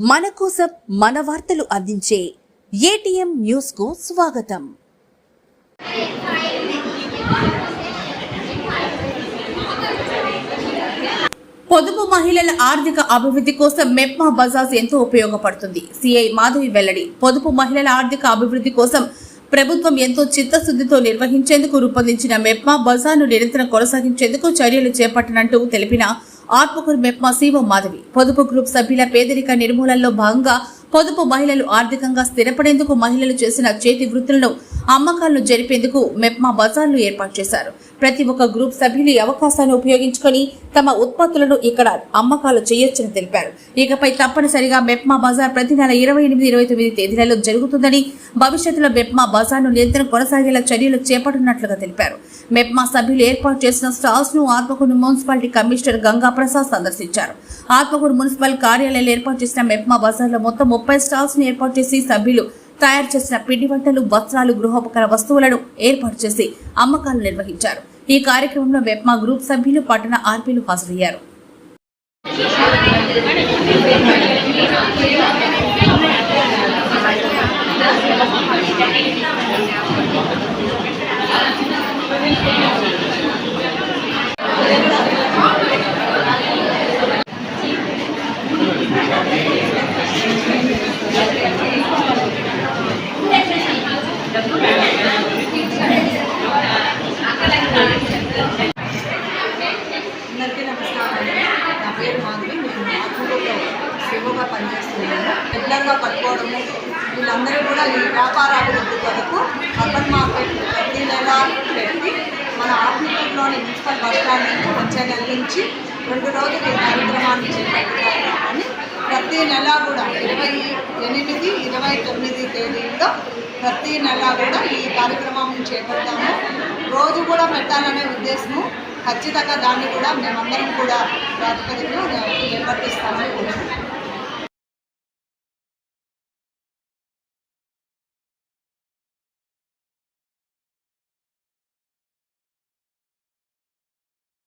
మన కోసం మన వార్తలు అందించే ఏటీఎం న్యూస్కు స్వాగతం. పొదుపు మహిళల ఆర్థిక అభివృద్ధి కోసం మెప్మా బజాజ్ ఎంతో ఉపయోగపడుతుంది. సిఐ మాధవి వెల్లడి పొదుపు మహిళల ఆర్థిక అభివృద్ధి కోసం ప్రభుత్వం ఎంతో చిత్తశుద్ధితో నిర్వహించేందుకు రూపొందించిన మెప్మా బజార్ను నిరంతరం కొనసాగించేందుకు చర్యలు చేపట్టనంటూ తెలిపిన ఆత్మకూరు మెప్మా సీఓ మాధవి. పొదుపు గ్రూప్ సభ్యుల పేదరిక నిర్మూలనలో భాగంగా పొదుపు మహిళలు ఆర్థికంగా స్థిరపడేందుకు మహిళలు చేసిన చేతి వృత్తులను అమ్మకాలను జరిపేందుకు మెప్మా బజార్లు ఏర్పాటు చేశారు. ప్రతి ఒక్క గ్రూప్ సభ్యులు అవకాశాన్ని ఉపయోగించుకొని తమ ఉత్పత్తులను ఇక్కడ అమ్మకాలు చేయొచ్చని తెలిపారు. ఇకపై తప్పనిసరిగా మెప్మా బజార్ ప్రతి నెల ఇరవై ఎనిమిది ఇరవై తొమ్మిది తేదీలలో జరుగుతుందని భవిష్యత్తులో మెప్మా బజార్ను నిరంతరం కొనసాగేలా చర్యలు చేపట్టున్నట్లుగా తెలిపారు. మెప్మా సభ్యులు ఏర్పాటు చేసిన స్టాల్స్ను ఆత్మకూరు మున్సిపాలిటీ కమిషనర్ గంగా ప్రసాద్ సందర్శించారు. ఆత్మకూరు మున్సిపల్ కార్యాలయాలు ఏర్పాటు చేసిన మెప్మా బజార్లో మొత్తం ముప్పై స్టాల్స్ను ఏర్పాటు చేసి సభ్యులు తయారు చేసిన పిండి వంటలు వస్త్రాలు గృహోపకర వస్తువులను ఏర్పాటు చేసి అమ్మకాలు నిర్వహించారు. ఈ కార్యక్రమంలో మెప్మా గ్రూప్ సభ్యులు పట్టణ ఆర్పీలు హాజరయ్యారు. అందరికీ నమస్కారం. అండి నా పేరు మాధవి. నేను ఆత్మకూరులో సేవగా పనిచేస్తున్నాను. రెగ్యులర్గా కట్టుకోవడము వీళ్ళందరూ కూడా ఈ వ్యాపార అభివృద్ధి కొరకు అర్బన్ మార్కెట్ ప్రతి నెల పెట్టి మన ఆత్మీయంలోని మున్సిపల్ బస్ స్టాండ్ నుంచి వచ్చే నుంచి రెండు రోజులు ఈ కార్యక్రమాన్ని చేపట్టుకోవాలని అని ప్రతి నెల కూడా ఇరవై ఎనిమిది ఇరవై తొమ్మిది తేదీల్లో ప్రతి నెల కూడా ఈ కార్యక్రమం చేపడతాము. రోజు కూడా పెట్టాలనే ఉద్దేశము. ఖచ్చితంగా దాన్ని కూడా మేమందరం కూడా ప్రాతిపదికను నిర్వర్తిస్తామని కోరుకుంటున్నాం.